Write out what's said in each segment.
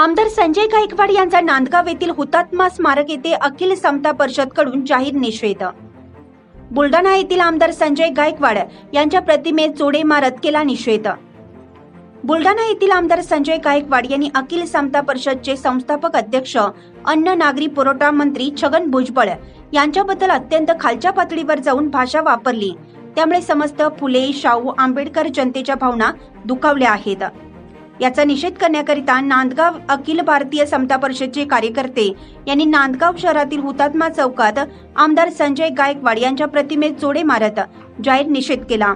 आमदार संजय गायकवाड यांचा नांदगाव येथील हुतात्मा स्मारक येथे अखिल समता परिषदकडून जाहीर निषेध. बुलढाणा येथील आमदार संजय गायकवाड यांच्या प्रतिमेत जोडे मारत केला निषेध. बुलढाणा येथील आमदार संजय गायकवाड यांनी अखिल समता परिषदचे संस्थापक अध्यक्ष अन्न नागरी पुरवठा मंत्री छगन भुजबळ यांच्याबद्दल अत्यंत खालच्या पातळीवर जाऊन भाषा वापरली. त्यामुळे समस्त फुले शाहू आंबेडकर जनतेच्या भावना दुखावल्या आहेत. याचा निषेध करण्याकरिता नांदगाव अखिल भारतीय समता परिषदचे कार्यकर्ते यांनी नांदगाव शहरातील हुतात्मा चौकात आमदार संजय गायकवाड यांच्या प्रतिमेत जोडे मारत जाहीर निषेध केला.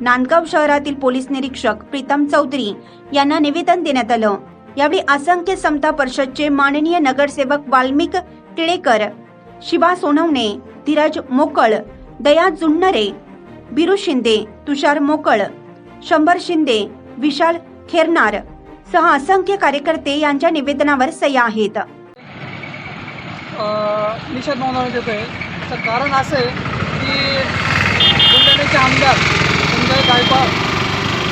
नांदगाव शहरातील पोलीस निरीक्षक प्रीतम चौधरी यांना निवेदन देण्यात आलं. यावेळी असंख्य समता परिषदचे माननीय नगरसेवक वाल्मिक टिळेकर शिवा सोनवणे धीरज मोकळ दया जुन्नरे बिरू शिंदे तुषार मोकळ शंभर शिंदे विशाल खेरनार. सह असंख्य कार्यकर्ते यांच्या निवेदनावर सह्या आहेत. निषेध नोंदवण्यात येतो आहे कारण असं आहे की बुलढाण्याचे आमदार संजय गायकवाड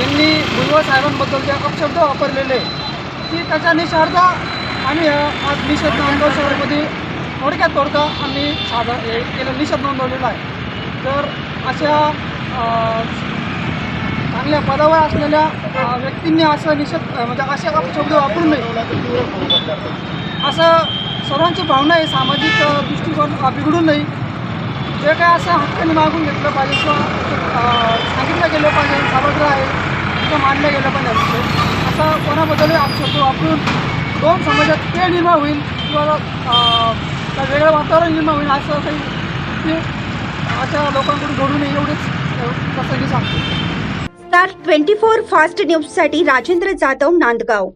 यांनी भुजबळ साहेबांबद्दल जे अपशब्द वापरलेले की त्याच्या निषेधार्थ आम्ही आज निषेध नांदगाव शहरामध्ये थोडक्यात तोडका आम्ही साधा हे केलं निषेध नोंदवलेला आहे. तर अशा चांगल्या पदावर असलेल्या व्यक्तींनी असं निषेध म्हणजे असे शब्द वापरू नये. असं सर्वांची भावना आहे सामाजिक दृष्टिकोन बिघडू नये. जे काय असं हक्काने मागून घेतलं पाहिजे किंवा सांगितलं गेलं पाहिजे सर्वत्र आहे तिथं मांडलं गेलं पाहिजे. असं कोणाबद्दलही अपशब्द वापरून दोन समाजात ते निर्माण होईल किंवा वेगळं वातावरण निर्माण होईल असं काही ते अशा लोकांकडून घडू नये एवढेच अ, सांगतो. स्टार ट्वेंटी फोर फास्ट न्यूजसाठी राजेंद्र जाधव नांदगाव.